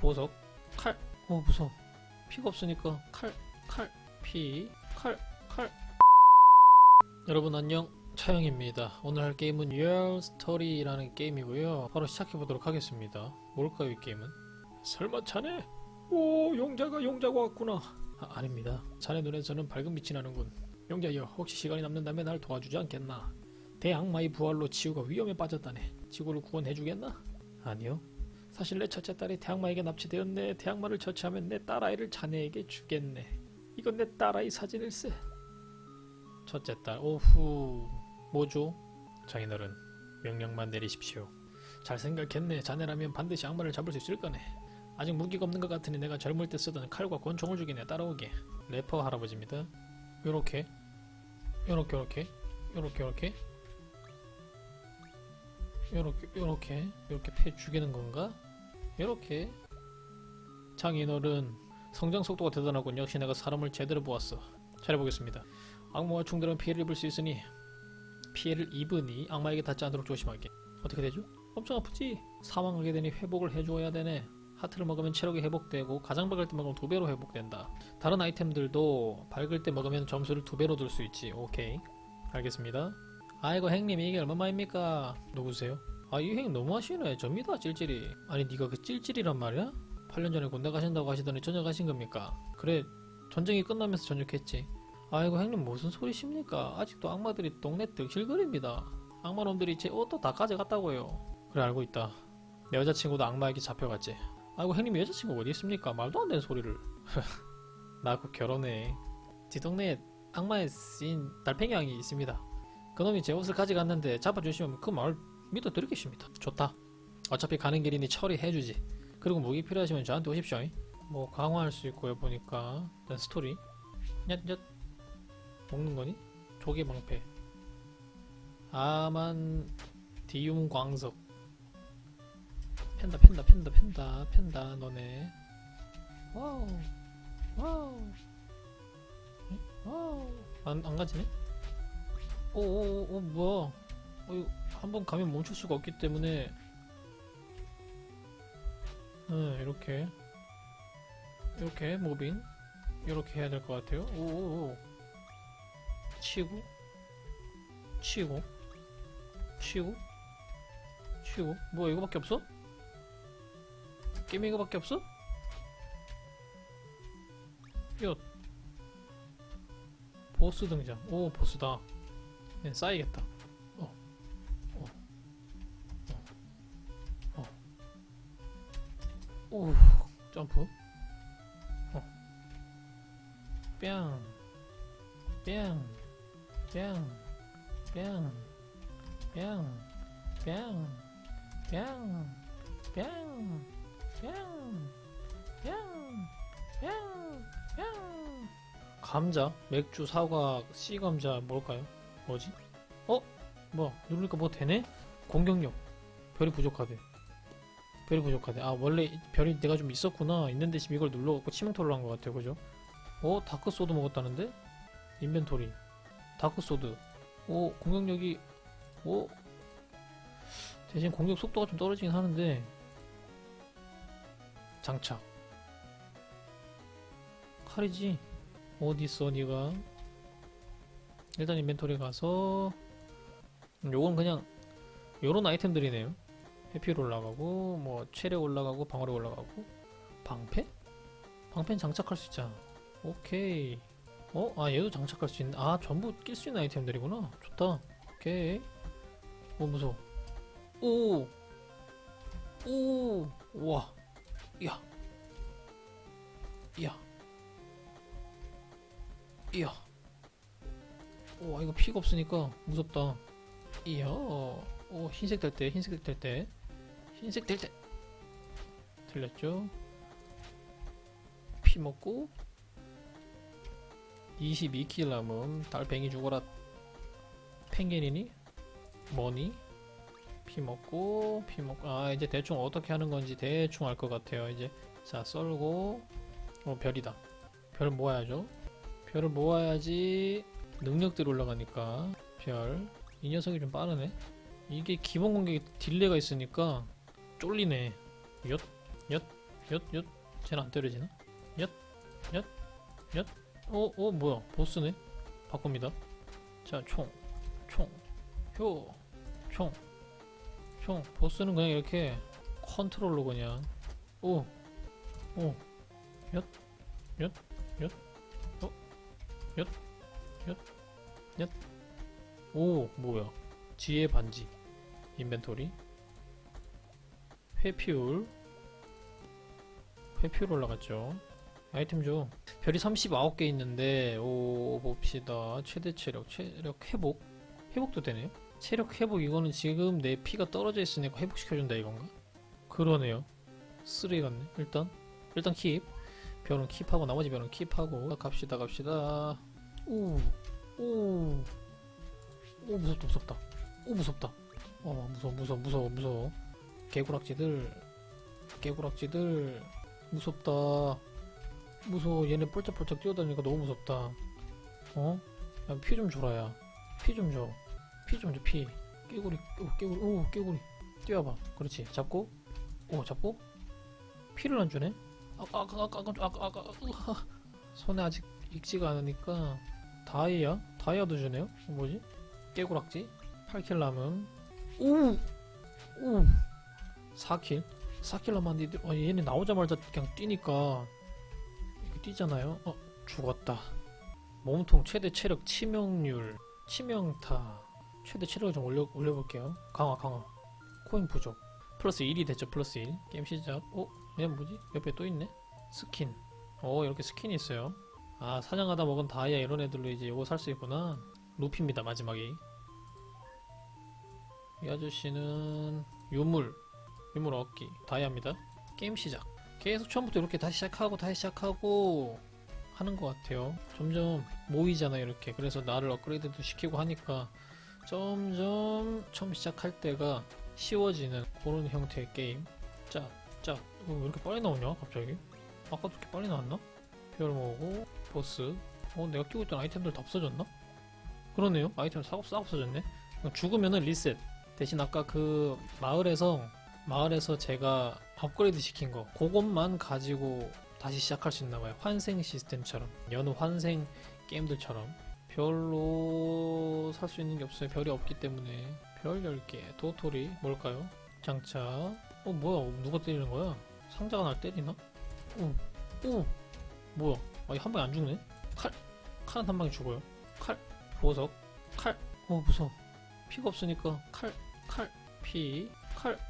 보석 칼. 어 무서워. 피가 없으니까 칼, 칼, 피, 칼, 칼. 여러분 안녕. 차영입니다. 오늘 할 게임은 Your Story라는 게임이고요. 바로 시작해 보도록 하겠습니다. 뭘까요 이 게임은? 설마 자네? 오 용자가 용자가 왔구나. 아, 아닙니다. 자네 눈에서는 밝은 빛이 나는군. 용자여 혹시 시간이 남는다면 날 도와주지 않겠나? 대악마의 부활로 지구가 위험에 빠졌다네. 지구를 구원해주겠나? 아니요. 사실 내 첫째 딸이 대악마에게 납치되었네. 대악마를 처치하면 내 딸아이를 자네에게 주겠네. 이건 내 딸아이 사진일세. 첫째 딸, 오후. 뭐죠? 장인어른, 명령만 내리십시오. 잘 생각했네. 자네라면 반드시 악마를 잡을 수 있을 거네. 아직 무기가 없는 것 같으니 내가 젊을 때 쓰던 칼과 권총을 주겠네. 따라오게. 래퍼 할아버지입니다. 요렇게, 요렇게, 요렇게, 요렇게, 요렇게. 요렇게 요렇게 요렇게 패 죽이는 건가? 요렇게 장인어른 성장 속도가 대단하군 역시 내가 사람을 제대로 보았어. 잘해보겠습니다. 악마와 충돌하면 피해를 입을 수 있으니 피해를 입으니 악마에게 닿지 않도록 조심하게. 어떻게 되죠? 엄청 아프지? 사망하게 되니 회복을 해주어야 되네. 하트를 먹으면 체력이 회복되고 가장 밝을 때 먹으면 두 배로 회복된다. 다른 아이템들도 밝을 때 먹으면 점수를 두 배로 들 수 있지. 오케이. 알겠습니다. 아이고 행님 이게 얼마만입니까? 누구세요? 아 이 행님 너무 하시네. 접니다 찔찔이. 아니 네가 그 찔찔이란 말이야? 8년 전에 군대 가신다고 하시더니 전역하신 겁니까? 그래 전쟁이 끝나면서 전역했지. 아이고 행님 무슨 소리십니까? 아직도 악마들이 동네 득실거립니다. 악마놈들이 제 옷도 다 가져갔다고요. 그래 알고 있다. 내 여자친구도 악마에게 잡혀갔지. 아이고 행님 여자친구 어디 있습니까? 말도 안 되는 소리를. 나 곧 결혼해. 지 동네에 악마의 쓰인 달팽이 양이 있습니다. 그놈이 제 옷을 가져갔는데 잡아주시면 그말 믿어드리겠습니다. 좋다. 어차피 가는 길이니 처리해주지. 그리고 무기 필요하시면 저한테 오십시오. 뭐 강화할 수 있고요 보니까 일단 스토리 얏얏 먹는 거니? 조개 방패 아만 디움 광석 펜다 펜다 펜다 펜다 펜다 너네 와우 와우 에? 와우 안, 안 가지네? 오오오 오, 뭐야 어, 이거 한번 가면 멈출 수가 없기 때문에. 네, 이렇게. 이렇게 무빙 이렇게 해야 될 것 같아요. 오오오. 치고. 치고. 치고. 치고. 뭐야 이거밖에 없어? 게임 이거밖에 없어? 야 보스 등장. 오 보스다. 네, 쌓이겠다. 오, 점프. 어. 뺨, 뺨, 뺨, 뺨, 뺨, 뺨, 뺨, 뺨, 뺨, 뺨, 뺨, 뺨. 감자, 맥주, 사과, 씨 감자 뭘까요? 뭐지? 어? 뭐 누르니까 뭐 되네? 공격력 별이 부족하대 별이 부족하대. 아 원래 이 별이 내가 좀 있었구나. 있는데 지금 이걸 눌러갖고 치명토를 한 것 같아요. 그죠? 어? 다크소드 먹었다는데? 인벤토리. 다크소드. 오 공격력이 오 대신 공격 속도가 좀 떨어지긴 하는데. 장착. 칼이지? 어디있어 니가? 일단 인벤토리 가서. 음, 요건 그냥 요런 아이템들이네요 해피로 올라가고 뭐 체력 올라가고 방어력 올라가고. 방패? 방패는 장착할 수 있잖아. 오케이. 어? 아 얘도 장착할 수 있는 아 전부 낄 수 있는 아이템들이구나. 좋다. 오케이. 오 무서워. 오! 오! 와. 이야. 이야. 이야 와 이거 피가 없으니까 무섭다. 이야. 오 흰색 될 때 흰색 될 때 흰색 될 때. 틀렸죠? 피 먹고 22킬 남음. 달팽이 죽어라. 펭귄이니? 뭐니? 피 먹고 피 먹고. 아 이제 대충 어떻게 하는 건지 대충 알 것 같아요. 이제 자 썰고. 어 별이다. 별 모아야죠. 별을 모아야지 능력들이 올라가니까. 별. 이 녀석이 좀 빠르네. 이게 기본 공격에 딜레가 있으니까 쫄리네. 엿, 엿, 엿, 엿. 쟤는 안 때려지나? 엿, 엿, 엿. 어, 어, 뭐야. 보스네? 바꿉니다. 자, 총, 총, 효, 총, 총. 보스는 그냥 이렇게 컨트롤로 그냥. 오, 오, 엿, 엿, 엿, 어, 엿, 엿, 엿. 오, 뭐야. 지혜 반지. 인벤토리. 회피율. 회피율 올라갔죠. 아이템 줘. 별이 39개 있는데, 오, 봅시다. 최대 체력, 체력 회복. 회복도 되네요. 체력 회복, 이거는 지금 내 피가 떨어져 있으니까 회복시켜준다 이건가? 그러네요. 쓰레기 같네. 일단, 일단 킵. 별은 킵하고, 나머지 별은 킵하고. 갑시다, 갑시다. 오, 오. 오, 무섭다, 무섭다. 오, 무섭다. 어, 무서워, 무서워, 무서워, 무서워. 개구락지들 개구락지들 무섭다 무서워 얘네 폴짝폴짝 뛰어다니니까 너무 무섭다 어? 피 좀 줘라 야 피 좀 줘 피 좀 줘 피 깨구리 오 깨구리 오 깨구리 뛰어봐 그렇지 잡고 오 잡고 피를 안 주네 아까 아까 아까 아까 아까 아까 으하. 손에 아직 익지가 않으니까 다이아? 다이아도 주네요? 뭐지? 깨구락지? 8킬 남은 오우! 오우! 4킬? 4킬 남았는데, 어, 얘네 나오자마자 그냥 뛰니까. 뛰잖아요? 어, 죽었다. 몸통 최대 체력 치명률, 치명타. 최대 체력을 좀 올려, 올려볼게요. 강화, 강화. 코인 부족. 플러스 1이 됐죠, 플러스 1. 게임 시작. 어? 얘 뭐지? 옆에 또 있네? 스킨. 어, 이렇게 스킨이 있어요. 아, 사냥하다 먹은 다이아 이런 애들로 이제 이거 살 수 있구나. 루피입니다, 마지막이. 이 아저씨는 유물, 유물 얻기, 다이아입니다. 게임 시작. 계속 처음부터 이렇게 다시 시작하고 다시 시작하고 하는 것 같아요. 점점 모이잖아요, 이렇게. 그래서 나를 업그레이드도 시키고 하니까 점점 처음 시작할 때가 쉬워지는 그런 형태의 게임. 어, 왜 이렇게 빨리 나오냐, 갑자기? 아까도 이렇게 빨리 나왔나? 별 모으고, 보스. 어, 내가 끼고 있던 아이템들 다 없어졌나? 그러네요. 아이템 싹, 싹 없어졌네. 죽으면은 리셋. 대신 아까 그 마을에서 마을에서 제가 업그레이드 시킨 거 그것만 가지고 다시 시작할 수 있나 봐요. 환생 시스템처럼 여느 환생 게임들처럼 별로 살 수 있는 게 없어요. 별이 없기 때문에 별 10개 도토리 뭘까요? 장차 어 뭐야 누가 때리는 거야? 상자가 날 때리나? 오, 오 뭐야 아, 이한 방에 안 죽네? 칼 칼은 한 방에 죽어요. 칼 보석 칼 어 무서워 피가 없으니까 칼 칼, 피, 칼, 칼.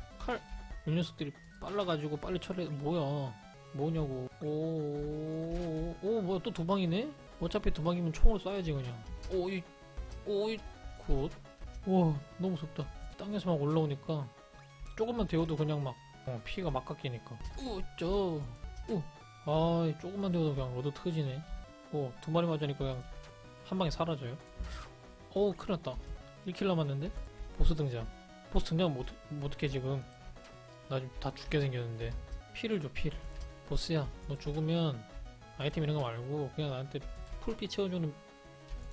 이 녀석들이 빨라가지고 빨리 처리해. 뭐야. 뭐냐고. 오, 오, 뭐야. 또두 방이네? 어차피 두 방이면 총으로 쏴야지, 그냥. 오이, 오이, 굿. 우와, 너무 무섭다. 땅에서 막 올라오니까. 조금만 데워도 그냥 막, 어, 피가 막 깎이니까. 우, 저, 우. 아, 조금만 데워도 그냥 로드 터지네. 오, 두 마리 맞으니까 그냥 한 방에 사라져요. 오, 큰일 났다. 1킬 남았는데? 보스 등장. 보스 등장 못, 어떻게 지금 나 지금 다 죽게 생겼는데. 피를 줘 피를. 보스야 너 죽으면 아이템 이런 거 말고 그냥 나한테 풀피 채워주는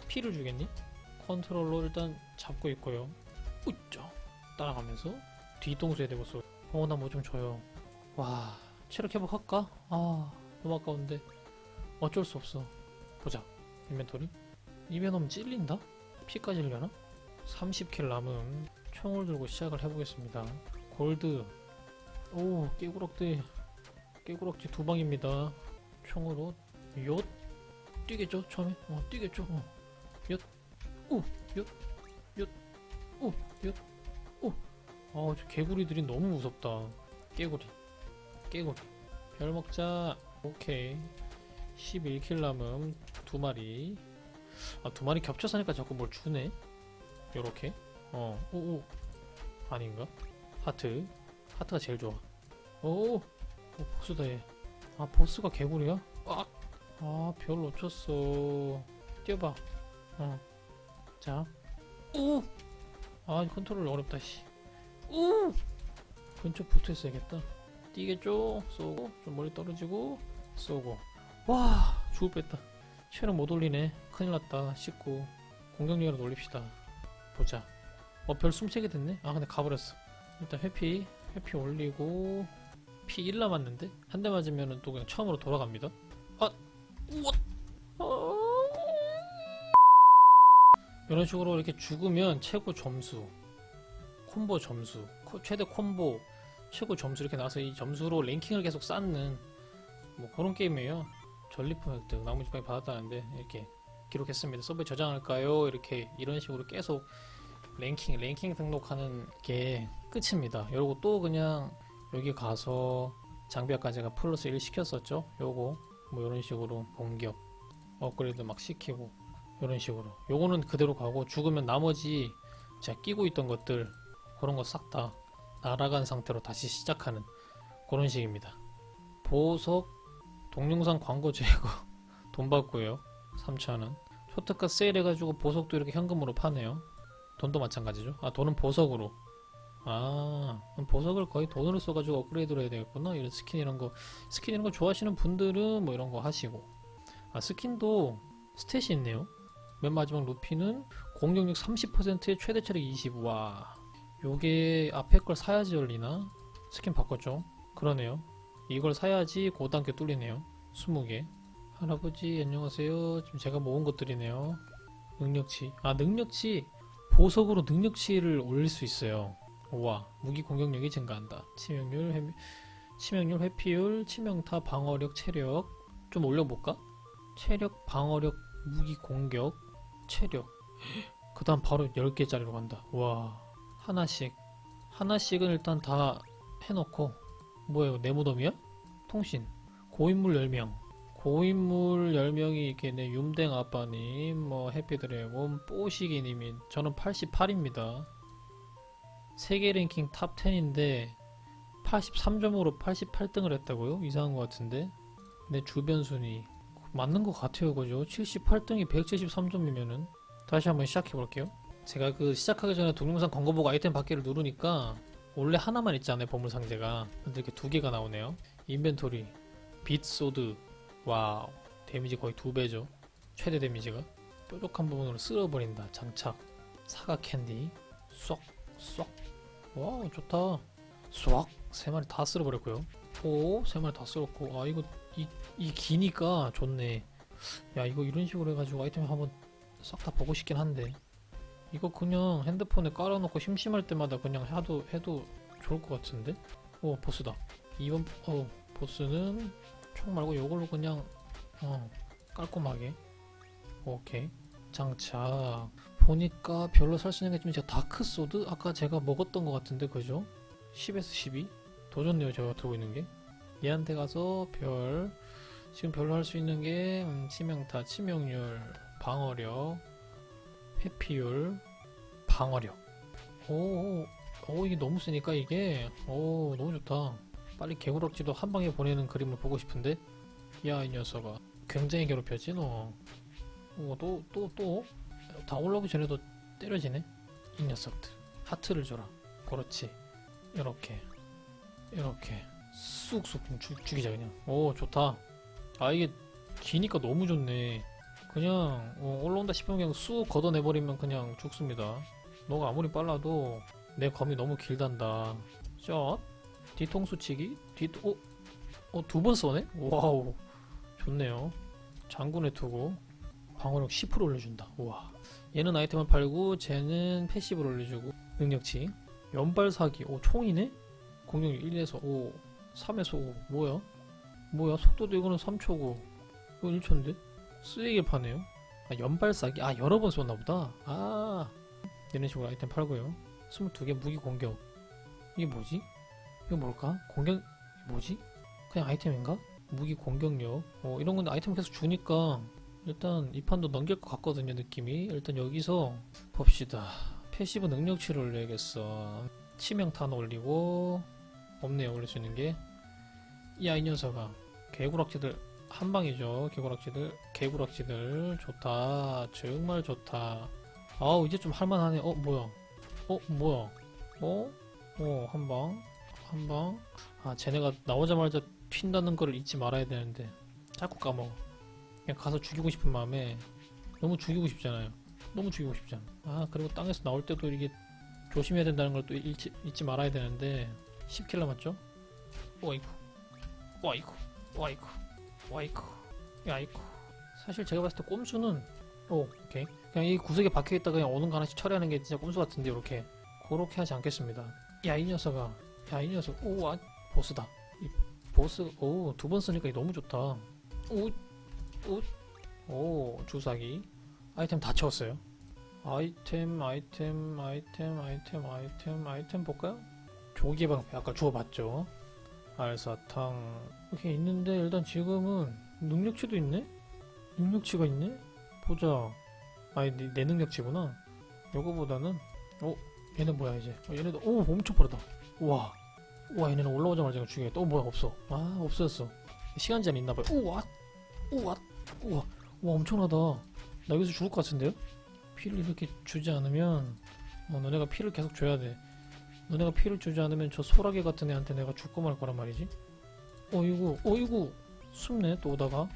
피를 주겠니? 컨트롤러 일단 잡고 있고요. 우짜. 따라가면서 뒤통수에 대고 쏘. 어나 뭐 좀 줘요. 와 체력 회복할까? 아 너무 아까운데. 어쩔 수 없어. 보자 인벤토리. 넣으면 찔린다? 피까지 흘려나? 30킬 남음. 총을 들고 시작을 해보겠습니다. 골드 오 깨구락대 깨구락지 두 방입니다. 총으로 엿 뛰겠죠 처음에 어 뛰겠죠 어. 엿오엿엿오엿오아저 개구리들이 너무 무섭다. 깨구리 깨구리 별 먹자 오케이 11킬 남음 두 마리 아 두 마리 겹쳐서 하니까 자꾸 뭘 주네 요렇게 어, 오, 오. 아닌가? 하트. 하트가 제일 좋아. 오, 오 보스다 얘. 아, 보스가 개구리야? 아, 아, 별 놓쳤어. 뛰어봐. 어. 자. 오! 아, 컨트롤 어렵다, 씨. 오! 근처 붙어 있어야겠다. 뛰겠죠? 쏘고, 좀 멀리 떨어지고, 쏘고. 와, 죽을 뺐다. 체력 못 올리네. 큰일 났다. 씻고. 공격력으로 올립시다. 보자. 어, 별 23개 됐네? 아, 근데 가버렸어. 일단 회피, 회피 올리고, 피1 남았는데 한 대 맞으면 또 그냥 처음으로 돌아갑니다. 아, 우와. 어... 이런 식으로 이렇게 죽으면 최고 점수, 콤보 점수, 코- 최대 콤보, 최고 점수 이렇게 나와서 이 점수로 랭킹을 계속 쌓는 뭐 그런 게임이에요. 전리품 획득 나머지 많이 받았다는데 이렇게 기록했습니다. 서버에 저장할까요? 이렇게 이런 식으로 계속 랭킹 랭킹 등록하는 게 끝입니다. 이러고 또 그냥 여기 가서 장비 아까 제가 플러스 1 시켰었죠. 요거 뭐 이런 식으로 공격 업그레이드 막 시키고 이런 식으로 요거는 그대로 가고 죽으면 나머지 제가 끼고 있던 것들 그런 거 싹 다 날아간 상태로 다시 시작하는 그런 식입니다. 보석 동영상 광고 제거 돈 받고요. 3,000원. 초특가 세일 해가지고 보석도 이렇게 현금으로 파네요. 돈도 마찬가지죠. 아 돈은 보석으로. 아 보석을 거의 돈으로 써가지고 업그레이드를 해야 되겠구나. 이런 스킨 이런 거 스킨 이런 거 좋아하시는 분들은 뭐 이런 거 하시고. 아 스킨도 스탯이 있네요. 맨 마지막 루피는 공격력 30%에 최대 체력 20. 와. 요게 앞에 걸 사야지 열리나? 스킨 바꿨죠? 그러네요. 이걸 사야지 고단계 뚫리네요. 20개. 할아버지 안녕하세요. 지금 제가 모은 것들이네요. 능력치. 아 능력치 보석으로 능력치를 올릴 수 있어요. 우와 무기 공격력이 증가한다. 치명률, 회, 치명률, 회피율, 치명타, 방어력, 체력 좀 올려볼까? 체력, 방어력, 무기 공격, 체력. 그 다음 바로 10개짜리로 간다. 와 하나씩 하나씩은 일단 다 해놓고 뭐예요 내 무덤이야? 통신 고인물 10명 고인물 10명이 이렇게 네 윰댕 아빠님 뭐 해피드래곤 뽀시기님이 저는 88입니다. 세계 랭킹 탑 10인데 83점으로 88등을 했다고요? 이상한 것 같은데? 내 주변 순위. 맞는 것 같아요 그죠? 78등이 173점이면은. 다시 한번 시작해 볼게요. 제가 그 시작하기 전에 동영상 광고 보고 아이템 받기를 누르니까 원래 하나만 있잖아요 보물 상자가? 근데 이렇게 두 개가 나오네요. 인벤토리 빛 소드 와우 데미지 거의 두 배죠. 최대 데미지가. 뾰족한 부분으로 쓸어버린다. 장착. 사과 캔디. 쏙쏙. 와우 좋다. 쏙 세 마리 다 쓸어버렸고요. 오 세 마리 다 쓸었고. 아 이거 이, 이 기니까 좋네. 야 이거 이런 식으로 해가지고 아이템 한번 싹 다 보고 싶긴 한데. 이거 그냥 핸드폰에 깔아놓고 심심할 때마다 그냥 해도 해도 좋을 것 같은데? 오 보스다. 이번 어 보스는 총 말고 요걸로 그냥 어 깔끔하게 오케이 장착 보니까 별로 살 수 있는 게 좀 제가 다크 소드 아까 제가 먹었던 것 같은데 그죠? 10에서 12? 더 좋네요 제가 들고 있는 게 얘한테 가서 별 지금 별로 할 수 있는 게 음, 치명타 치명률 방어력 회피율, 방어력. 오, 오, 이게 너무 세니까 이게, 오, 너무 좋다. 빨리 개구락지도 한 방에 보내는 그림을 보고 싶은데, 야, 이 녀석아. 굉장히 괴롭혔지, 너. 오, 또, 또, 또. 다 올라오기 전에도 때려지네. 이 녀석들. 하트를 줘라. 그렇지. 이렇게. 이렇게. 쑥쑥 좀 죽, 죽이자, 그냥. 오, 좋다. 아, 이게 기니까 너무 좋네. 그냥 어, 올라온다 싶으면 그냥 쑥 걷어내버리면 그냥 죽습니다. 너가 아무리 빨라도 내 검이 너무 길단다. 샷 뒤통수 치기 뒤 어? 어, 두번 쏘네? 와우 좋네요. 장군의 투구 방어력 10% 올려준다. 우와 얘는 아이템을 팔고 쟤는 패시브를 올려주고 능력치 연발 사기 오 총이네? 공격력 1에서 5 3에서 5 뭐야? 뭐야 속도도 이거는 3초고 이거 1초인데? 쓰레기 파네요. 아, 연발싸기. 아, 여러 번 쏘나 보다. 아, 이런 식으로 아이템 팔고요. 22개 무기 공격. 이게 뭐지? 이거 뭘까? 공격, 뭐지? 그냥 아이템인가? 무기 공격력. 어, 이런 건 아이템 계속 주니까 일단 이 판도 넘길 것 같거든요, 느낌이. 일단 여기서 봅시다. 패시브 능력치를 올려야겠어. 치명탄 올리고, 없네요, 올릴 수 있는 게. 야, 이 녀석아. 개구락지들 한 방이죠. 개구락지들, 개구락지들 좋다. 정말 좋다. 아우 이제 좀 할만하네. 어 뭐야? 어 뭐야? 어? 어 한 방, 한 방. 아 쟤네가 나오자마자 튄다는 걸 잊지 말아야 되는데 자꾸 까먹어. 그냥 가서 죽이고 싶은 마음에 너무 죽이고 싶잖아요. 너무 죽이고 싶잖아. 아 그리고 땅에서 나올 때도 이게 조심해야 된다는 걸 또 잊지, 잊지 말아야 되는데 10킬 남았죠? 어이구. 와이쿠 와이쿠 와이쿠 야이쿠 사실 제가 봤을 때 꼼수는 오 오케이 그냥 이 구석에 박혀있다 그냥 오는 거 하나씩 처리하는 게 진짜 꼼수 같은데 이렇게 그렇게 하지 않겠습니다 야 이 녀석아 야 이 녀석 오와 보스다. 이 보스 오 두 번 쓰니까 너무 좋다. 오오오 주사기. 아이템 다 채웠어요. 아이템 아이템 아이템 아이템 아이템 아이템 볼까요? 조기방패 아까 주워봤죠? 알사탕. 이렇게 있는데 일단 지금은 능력치도 있네? 능력치가 있네? 보자. 아니 내, 내 능력치구나. 요거보다는 어? 얘는 뭐야 이제? 어, 얘네도 오 엄청 빠르다 우와. 우와 얘네는 올라오자마자 죽여야겠다 어 뭐야 없어. 아 없어졌어. 시간 제한 있나봐요. 우와. 우와. 우와. 우와 엄청나다. 나 여기서 죽을 것 같은데요? 피를 이렇게 주지 않으면 어, 너네가 피를 계속 줘야 돼. 너네가 피를 주지 않으면 저 소라게 같은 애한테 내가 죽고 말 거란 말이지? 어이구 어이구. 숨네 또 오다가.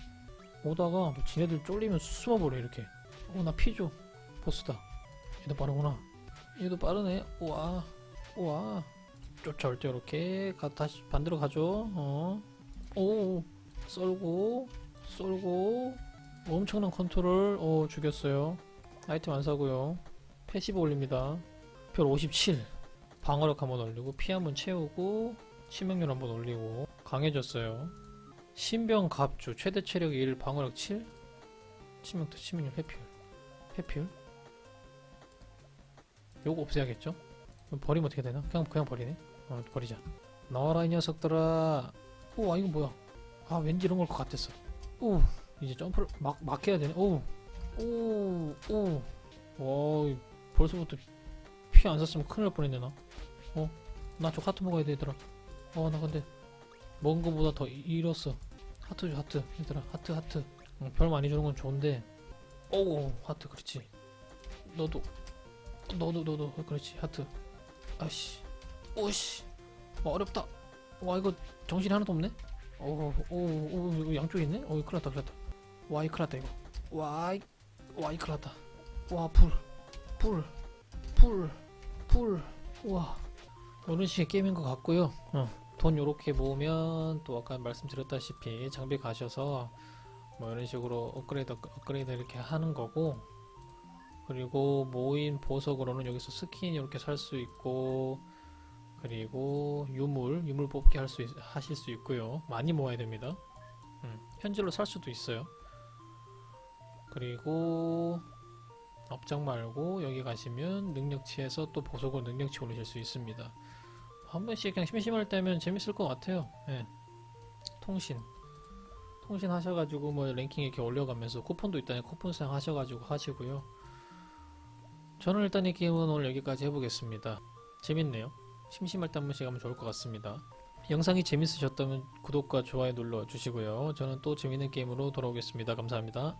오다가 뭐 지네들 쫄리면 숨어버려 이렇게. 어 나 피 줘. 보스다. 얘도 빠르구나. 얘도 빠르네. 우와. 우와 쫓아올 때 이렇게 가, 다시 반대로 가죠. 어오 썰고 썰고. 엄청난 컨트롤. 어 죽였어요. 아이템 안 사고요. 패시브 올립니다. 별 57 방어력 한번 올리고 피 한번 채우고 치명률 한번 올리고. 강해졌어요. 신병 갑주 최대 체력 1 방어력 7 치명타 치명률 회피율. 회피율? 요거 없애야겠죠 버리면 어떻게 되나? 그냥 그냥 버리네. 어 버리자. 나와라 이 녀석들아. 우와 이거 뭐야? 아 왠지 이런 걸 것 같았어. 오 이제 점프를 막, 막 해야 되네. 오우 와 벌써부터 피 안 샀으면 큰일 날 뻔했네 나. 어? 나 저 하트 먹어야 되더라 어나 근데 먹은 거보다 더 이- 잃었어. 하트 줘 하트. 얘들아 하트 하트. 응, 별 많이 주는 건 좋은데. 오우 하트 그렇지. 너도 너도 너도 그렇지. 하트 아씨. 오씨. 와, 어렵다. 와 이거 정신이 하나도 없네? 오오오 이거 양쪽에 있네? 어 큰일 났다 큰일 났다. 와이 큰일 났다 이거. 와이 와이 큰일 났다. 와불불불불 우와. 이런 식의 게임인 것 같고요. 어, 돈 요렇게 모으면 또 아까 말씀드렸다시피 장비 가셔서 뭐 이런 식으로 업그레이드 업그레이드 이렇게 하는 거고 그리고 모인 보석으로는 여기서 스킨 이렇게 살 수 있고 그리고 유물 유물 뽑기 할 수 하실 수 있고요. 많이 모아야 됩니다. 음, 현질로 살 수도 있어요. 그리고 업장 말고 여기 가시면 능력치에서 또 보석으로 능력치 올리실 수 있습니다. 한 번씩 그냥 심심할 때면 재밌을 것 같아요. 예. 통신. 통신 하셔가지고 뭐 랭킹 이렇게 올려가면서 쿠폰도 있다니 쿠폰 사용하셔가지고 하시고요 저는 일단 이 게임은 오늘 여기까지 해보겠습니다. 재밌네요. 심심할 때 한 번씩 하면 좋을 것 같습니다. 영상이 재밌으셨다면 구독과 좋아요 눌러주시고요. 저는 또 재밌는 게임으로 돌아오겠습니다. 감사합니다